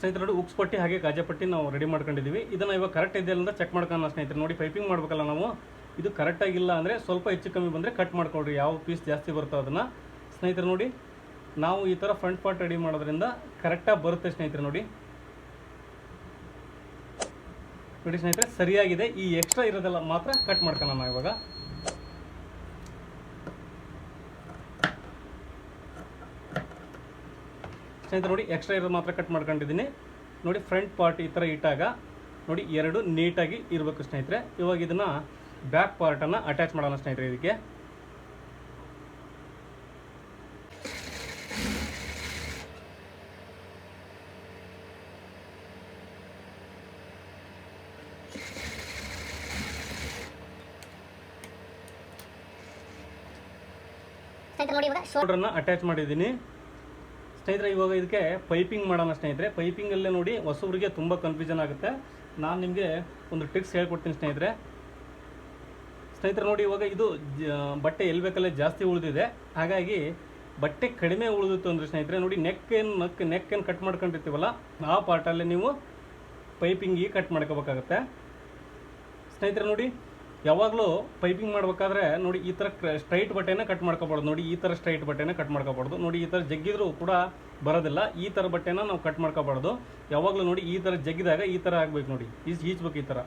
ಸ್ನೇಹಿತರೆ ನೋಡಿ ಉಕ್ಸ್ ಪಟ್ಟಿ ಹಾಗೆ ಗಾಜಾ ಪಟ್ಟಿ ನಾವು ರೆಡಿ ಮಾಡ್ಕೊಂಡಿದ್ದೀವಿ ಇದನ್ನು ಇವಾಗ ಕರೆಕ್ಟ್ ಇದೆಯಲ್ಲ ಅಂತ ಚೆಕ್ ಮಾಡ್ಕೊಳ್ಳೋಣ ಸ್ನೇಹಿತರೆ. ನೋಡಿ ಪೈಪಿಂಗ್ ಮಾಡಬೇಕಲ್ಲ ನಾವು. ಇದು ಕರೆಕ್ಟಾಗಿಲ್ಲ ಅಂದರೆ ಸ್ವಲ್ಪ ಹೆಚ್ಚು ಕಮ್ಮಿ ಬಂದರೆ ಕಟ್ ಮಾಡ್ಕೊಳ್ರಿ. ಯಾವ ಪೀಸ್ ಜಾಸ್ತಿ ಬರುತ್ತೋ ಅದನ್ನು. ಸ್ನೇಹಿತರೆ ನೋಡಿ, ನಾವು ಈ ಥರ ಫ್ರಂಟ್ ಪಾರ್ಟ್ ರೆಡಿ ಮಾಡೋದ್ರಿಂದ ಕರೆಕ್ಟಾಗಿ ಬರುತ್ತೆ ಸ್ನೇಹಿತರೆ ನೋಡಿ. ನೋಡಿ ಸ್ನೇಹಿತರೆ, ಸರಿಯಾಗಿದೆ. ಈ ಎಕ್ಸ್ಟ್ರಾ ಇರೋದೆಲ್ಲ ಮಾತ್ರ ಕಟ್ ಮಾಡ್ಕೊಳ್ಳೋಣ ಇವಾಗ. ಸ್ನೇಹಿತರೆ ನೋಡಿ ಎಕ್ಸ್ಟ್ರಾ ಇರೋದು ಮಾತ್ರ ಕಟ್ ಮಾಡ್ಕೊಂಡಿದ್ದೀನಿ. ನೋಡಿ ಫ್ರಂಟ್ ಪಾರ್ಟ್ ಈ ಥರ ಇಟ್ಟಾಗ ನೋಡಿ ಎರಡು ನೀಟಾಗಿ ಇರಬೇಕು ಸ್ನೇಹಿತರೆ. ಇವಾಗ ಇದನ್ನು ಬ್ಯಾಕ್ ಪಾರ್ಟನ್ನು ಅಟ್ಯಾಚ್ ಮಾಡೋಣ ಸ್ನೇಹಿತರೆ ಇದಕ್ಕೆ. ನೋಡಿ ಇವಾಗ ಅಟ್ಯಾಚ್ ಮಾಡಿದ್ದೀನಿ. ಸ್ನೇಹಿತರೆ, ಇವಾಗ ಇದಕ್ಕೆ ಪೈಪಿಂಗ್ ಮಾಡೋಣ ಸ್ನೇಹಿತರೆ. ಪೈಪಿಂಗಲ್ಲೇ ನೋಡಿ ಹೊಸಬ್ರಿಗೆ ತುಂಬ ಕನ್ಫ್ಯೂಷನ್ ಆಗುತ್ತೆ. ನಾನು ನಿಮಗೆ ಒಂದು ಟ್ರಿಕ್ಸ್ ಹೇಳ್ಕೊಡ್ತೀನಿ ಸ್ನೇಹಿತರೆ. ಸ್ನೇಹಿತರೆ, ನೋಡಿ ಇವಾಗ ಇದು ಬಟ್ಟೆ ಎಲ್ಲಿ ಬೇಕಲ್ಲೇ ಜಾಸ್ತಿ ಉಳಿದಿದೆ. ಹಾಗಾಗಿ ಬಟ್ಟೆ ಕಡಿಮೆ ಉಳಿದಿತ್ತು ಅಂದರೆ ಸ್ನೇಹಿತರೆ, ನೋಡಿ ನೆಕ್ ಏನು ನಕ್ ನೆಕ್ ಏನು ಕಟ್ ಮಾಡ್ಕೊಂಡಿರ್ತೀವಲ್ಲ, ಆ ಪಾರ್ಟಲ್ಲೇ ನೀವು ಪೈಪಿಂಗಿಗೆ ಕಟ್ ಮಾಡ್ಕೋಬೇಕಾಗತ್ತೆ. ಸ್ನೇಹಿತರೆ, ನೋಡಿ ಯಾವಾಗಲೂ ಪೈಪಿಂಗ್ ಮಾಡ್ಬೇಕಾದ್ರೆ ನೋಡಿ ಈ ಥರ ಸ್ಟ್ರೈಟ್ ಬಟ್ಟೆನ ಕಟ್ ಮಾಡ್ಕೋಬಾರ್ದು. ನೋಡಿ ಈ ಥರ ಸ್ಟ್ರೈಟ್ ಬಟ್ಟೆನ ಕಟ್ ಮಾಡ್ಕೋಬಾರ್ದು. ನೋಡಿ ಈ ಥರ ಜಗ್ಗಿದ್ರೂ ಕೂಡ ಬರೋದಿಲ್ಲ. ಈ ಥರ ಬಟ್ಟೆನ ನಾವು ಕಟ್ ಮಾಡ್ಕೋಬಾರ್ದು. ಯಾವಾಗಲೂ ನೋಡಿ ಈ ಥರ ಜಗ್ಗಿದಾಗ ಈ ಥರ ಆಗ್ಬೇಕು ನೋಡಿ. ಈಜು ಈಜ್ಬೇಕು ಈ ಥರ.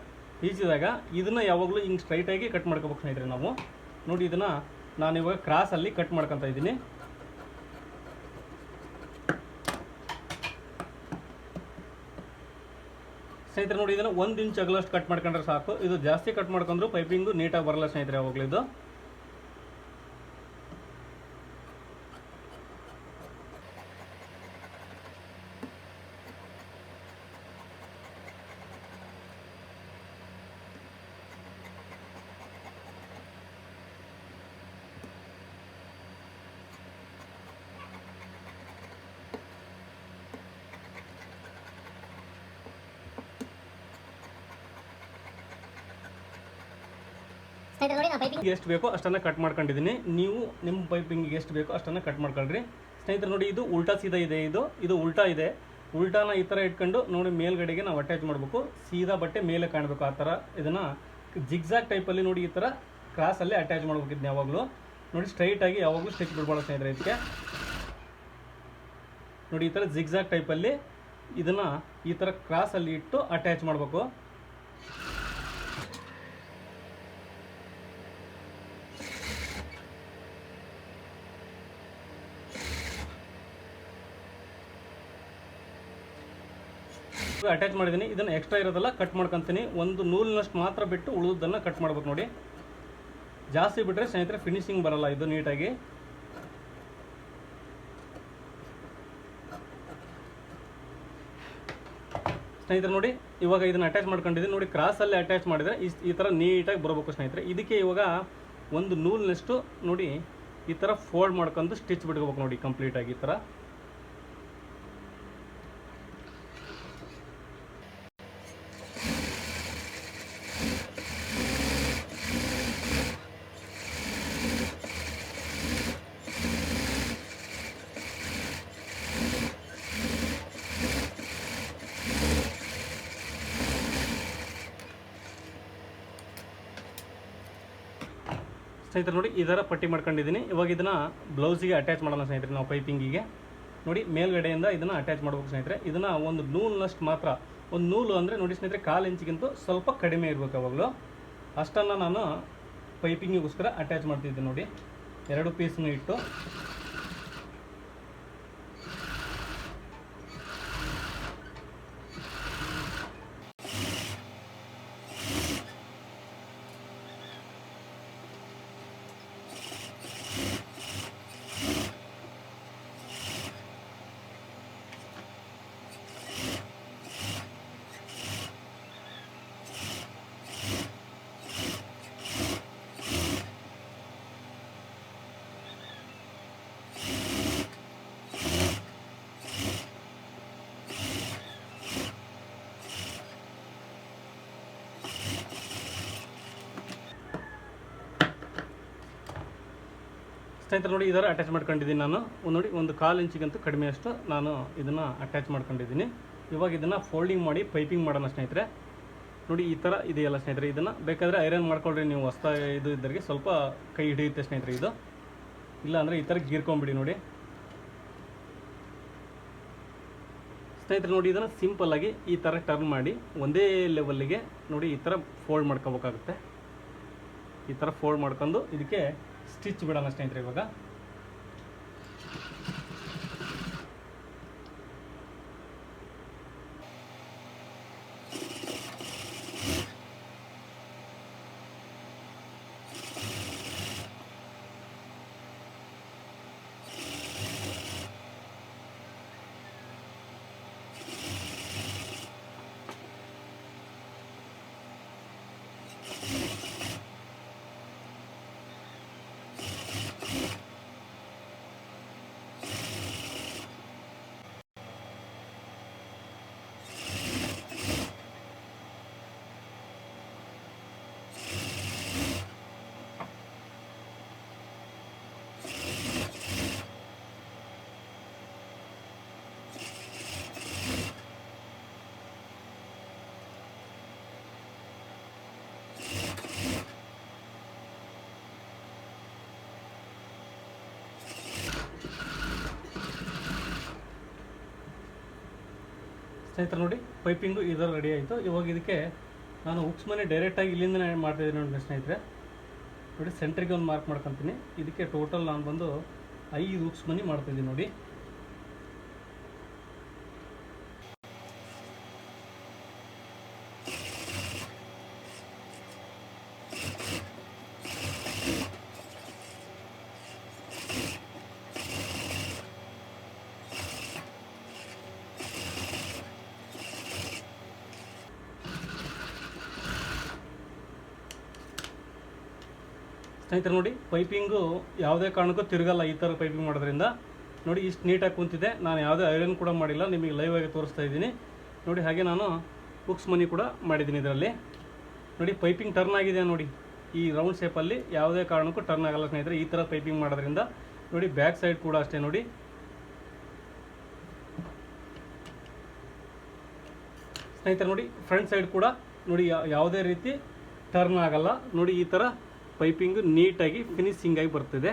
ಈಜಿದಾಗ ಇದನ್ನು ಯಾವಾಗಲೂ ಹಿಂಗೆ ಸ್ಟ್ರೈಟಾಗಿ ಕಟ್ ಮಾಡ್ಕೋಬೇಕು ಸ್ನೇಹಿತರೆ ನಾವು. ನೋಡಿ ಇದನ್ನು ನಾನು ಇವಾಗ ಕ್ರಾಸಲ್ಲಿ ಕಟ್ ಮಾಡ್ಕೊತಾ ಇದ್ದೀನಿ. ಸ್ನೇಹಿತರೆ ನೋಡಿ, ಇದನ್ನು ಒಂದು ಇಂಚ್ ಅಗಲಷ್ಟು ಕಟ್ ಮಾಡ್ಕೊಂಡ್ರೆ ಸಾಕು. ಇದು ಜಾಸ್ತಿ ಕಟ್ ಮಾಡ್ಕೊಂಡ್ರು ಪೈಪಿಂಗು ನೀಟಾಗಿ ಬರಲ್ಲ ಸ್ನೇಹಿತರೆ ಯಾವಾಗಲೂ ಸ್ನೇಹಿತರೆ ಎಷ್ಟು ಬೇಕೋ ಅಷ್ಟನ್ನು ಕಟ್ ಮಾಡ್ಕೊಂಡಿದ್ದೀನಿ. ನೀವು ನಿಮ್ಮ ಪೈಪಿಂಗ್ ಎಷ್ಟು ಬೇಕೋ ಅಷ್ಟನ್ನು ಕಟ್ ಮಾಡ್ಕೊಳ್ರಿ. ಸ್ನೇಹಿತರೆ ನೋಡಿ, ಇದು ಉಲ್ಟಾ ಸೀದಾ ಇದೆ ಇದು. ಇದು ಉಲ್ಟಾ ಇದೆ. ಉಲ್ಟಾನ ಈ ಥರ ಇಟ್ಕೊಂಡು ನೋಡಿ, ಮೇಲ್ಗಡೆಗೆ ನಾವು ಅಟ್ಯಾಚ್ ಮಾಡಬೇಕು. ಸೀದಾ ಬಟ್ಟೆ ಮೇಲೆ ಕಾಣಬೇಕು ಆ ಥರ ಇದನ್ನು ಜಿಗ್ಸಾಕ್ ಟೈಪಲ್ಲಿ ನೋಡಿ ಈ ಥರ ಕ್ರಾಸಲ್ಲಿ ಅಟ್ಯಾಚ್ ಮಾಡ್ಬೇಕು ಇದನ್ನ ಯಾವಾಗಲೂ. ನೋಡಿ ಸ್ಟ್ರೈಟಾಗಿ ಯಾವಾಗಲೂ ಸ್ಟಿಚ್ ಬಿಡ್ಬಾರ್ದು ಸ್ನೇಹಿತರೆ ಇದಕ್ಕೆ. ನೋಡಿ, ಈ ಥರ ಜಿಗ್ಸಾಕ್ ಟೈಪಲ್ಲಿ ಇದನ್ನು ಈ ಥರ ಕ್ರಾಸಲ್ಲಿ ಇಟ್ಟು ಅಟ್ಯಾಚ್ ಮಾಡಬೇಕು. ಅಟ್ಯಾಚ್ ಮಾಡಿದ್ದೀನಿ ಇದನ್ನು ಎಕ್ಸ್ಟ್ರಾ ಇರೋದೆಲ್ಲ ಕಟ್ ಮಾಡ್ಕೊತೀನಿ. ಒಂದು ನೂಲಿನಷ್ಟು ಮಾತ್ರ ಬಿಟ್ಟು ಉಳಿದನ್ನು ಕಟ್ ಮಾಡ್ಬೇಕು ನೋಡಿ. ಜಾಸ್ತಿ ಬಿಟ್ಟರೆ ಸ್ನೇಹಿತರೆ ಫಿನಿಶಿಂಗ್ ಬರಲ್ಲ ಇದು ನೀಟಾಗಿ. ಸ್ನೇಹಿತರೆ ನೋಡಿ, ಇವಾಗ ಇದನ್ನು ಅಟ್ಯಾಚ್ ಮಾಡ್ಕೊಂಡಿದ್ದೀನಿ ನೋಡಿ ಕ್ರಾಸಲ್ಲಿ ಅಟ್ಯಾಚ್ ಮಾಡಿದರೆ ಈ ಥರ ನೀಟಾಗಿ ಬರಬೇಕು ಸ್ನೇಹಿತರೆ. ಇದಕ್ಕೆ ಇವಾಗ ಒಂದು ನೂಲಿನಷ್ಟು ನೋಡಿ, ಈ ಥರ ಫೋಲ್ಡ್ ಮಾಡ್ಕೊಂಡು ಸ್ಟಿಚ್ ಬಿಟ್ಕೋಬೇಕು ನೋಡಿ ಕಂಪ್ಲೀಟಾಗಿ ಈ ಥರ ಸ್ನೇಹಿತರೆ ನೋಡಿ, ಈ ಥರ ಪಟ್ಟಿ ಮಾಡ್ಕೊಂಡಿದ್ದೀನಿ. ಇವಾಗ ಇದನ್ನು ಬ್ಲೌಸಿಗೆ ಅಟ್ಯಾಚ್ ಮಾಡೋಣ ಸ್ನೇಹಿತರೆ, ನಾವು ಪೈಪಿಂಗಿಗೆ. ನೋಡಿ, ಮೇಲ್ಗಡೆಯಿಂದ ಇದನ್ನು ಅಟ್ಯಾಚ್ ಮಾಡ್ಬೇಕು ಸ್ನೇಹಿತರೆ. ಇದನ್ನು ಒಂದು ನೂಲಿನಷ್ಟು ಮಾತ್ರ, ಒಂದು ನೂಲು ಅಂದರೆ ನೋಡಿ ಸ್ನೇಹಿತರೆ, ಕಾಲು ಇಂಚಿಗಿಂತ ಸ್ವಲ್ಪ ಕಡಿಮೆ ಇರಬೇಕು ಅವಾಗಲೂ. ಅಷ್ಟನ್ನು ನಾನು ಪೈಪಿಂಗಿಗೋಸ್ಕರ ಅಟ್ಯಾಚ್ ಮಾಡ್ತಿದ್ದೆ ನೋಡಿ. ಎರಡು ಪೀಸನ್ನು ಇಟ್ಟು. ಸ್ನೇಹಿತರೆ ನೋಡಿ ಇದರ ಅಟ್ಯಾಚ್ ಮಾಡ್ಕೊಂಡಿದ್ದೀನಿ ನಾನು. ನೋಡಿ, ಒಂದು ಕಾಲು ಇಂಚಿಗಂತೂ ಕಡಿಮೆ ಅಷ್ಟು ನಾನು ಇದನ್ನು ಅಟ್ಯಾಚ್ ಮಾಡ್ಕೊಂಡಿದ್ದೀನಿ. ಇವಾಗ ಇದನ್ನು ಫೋಲ್ಡಿಂಗ್ ಮಾಡಿ ಪೈಪಿಂಗ್ ಮಾಡೋಣ ಸ್ನೇಹಿತರೆ. ನೋಡಿ, ಈ ಥರ ಇದೆಯಲ್ಲ ಸ್ನೇಹಿತರೆ, ಇದನ್ನು. ಬೇಕಾದರೆ ಐರನ್ ಮಾಡ್ಕೊಳ್ರಿ, ನೀವು ಹೊಸ ಇದು ಇದ್ದರಿಗೆ ಸ್ವಲ್ಪ ಕೈ ಹಿಡಿಯುತ್ತೆ ಸ್ನೇಹಿತರೆ ಇದು. ಇಲ್ಲ ಅಂದರೆ ಈ ಥರ ಗೀರ್ಕೊಂಬಿಡಿ ನೋಡಿ. ಸ್ನೇಹಿತರೆ ನೋಡಿ, ಇದನ್ನು ಸಿಂಪಲ್ಲಾಗಿ ಈ ಥರ ಟರ್ನ್ ಮಾಡಿ, ಒಂದೇ ಲೆವೆಲ್ಲಿಗೆ ನೋಡಿ ಈ ಥರ ಫೋಲ್ಡ್ ಮಾಡ್ಕೋಬೇಕಾಗುತ್ತೆ. ಈ ಥರ ಫೋಲ್ಡ್ ಮಾಡ್ಕೊಂಡು ಇದಕ್ಕೆ ಸ್ಟಿಚ್ ಬಿಡೋಣ ಸ್ನೇಹಿತರೆ ಇವಾಗ. ಸ್ನೇಹಿತರೆ ನೋಡಿ, ಪೈಪಿಂಗು ಇದರ ರೆಡಿ ಆಯಿತು. ಇವಾಗ ಇದಕ್ಕೆ ನಾನು ಉಕ್ಸ್ ಮನೆ ಡೈರೆಕ್ಟಾಗಿ ಇಲ್ಲಿಂದನೇ ಮಾಡ್ತಾಯಿದ್ದೀನಿ ನೋಡಿ ಸ್ನೇಹಿತರೆ. ನೋಡಿ ಸೆಂಟ್ರಿಗೆ ಒಂದು ಮಾರ್ಕ್ ಮಾಡ್ಕೊತೀನಿ. ಇದಕ್ಕೆ ಟೋಟಲ್ ನಾನು ಬಂದು ಐದು ಉಕ್ಸ್ ಮನಿ ಮಾಡ್ತಾಯಿದ್ದೀನಿ ನೋಡಿ. ಸ್ನೇಹಿತರೆ ನೋಡಿ, ಪೈಪಿಂಗು ಯಾವುದೇ ಕಾರಣಕ್ಕೂ ತಿರುಗಲ್ಲ ಈ ಥರ ಪೈಪಿಂಗ್ ಮಾಡೋದ್ರಿಂದ. ನೋಡಿ, ಇಷ್ಟು ನೀಟಾಗಿ ಕುಂತಿದೆ. ನಾನು ಯಾವುದೇ ಐರನ್ ಕೂಡ ಮಾಡಿಲ್ಲ. ನಿಮಗೆ ಲೈವ್ ಆಗಿ ತೋರಿಸ್ತಾ ಇದ್ದೀನಿ. ನೋಡಿ, ಹಾಗೆ ನಾನು ಬುಕ್ಸ್ ಮನಿ ಕೂಡ ಮಾಡಿದ್ದೀನಿ ಇದರಲ್ಲಿ. ನೋಡಿ, ಪೈಪಿಂಗ್ ಟರ್ನ್ ಆಗಿದೆ ನೋಡಿ. ಈ ರೌಂಡ್ ಶೇಪಲ್ಲಿ ಯಾವುದೇ ಕಾರಣಕ್ಕೂ ಟರ್ನ್ ಆಗಲ್ಲ ಸ್ನೇಹಿತರೆ, ಈ ಥರ ಪೈಪಿಂಗ್ ಮಾಡೋದ್ರಿಂದ. ನೋಡಿ ಬ್ಯಾಕ್ ಸೈಡ್ ಕೂಡ ಅಷ್ಟೇ ನೋಡಿ. ಸ್ನೇಹಿತರೆ ನೋಡಿ ಫ್ರಂಟ್ ಸೈಡ್ ಕೂಡ ನೋಡಿ ಯಾವುದೇ ರೀತಿ ಟರ್ನ್ ಆಗಲ್ಲ. ನೋಡಿ, ಈ ಥರ ಪೈಪಿಂಗ್ ನೀಟಾಗಿ ಫಿನಿಶಿಂಗ್ ಆಗಿ ಬರ್ತಿದೆ.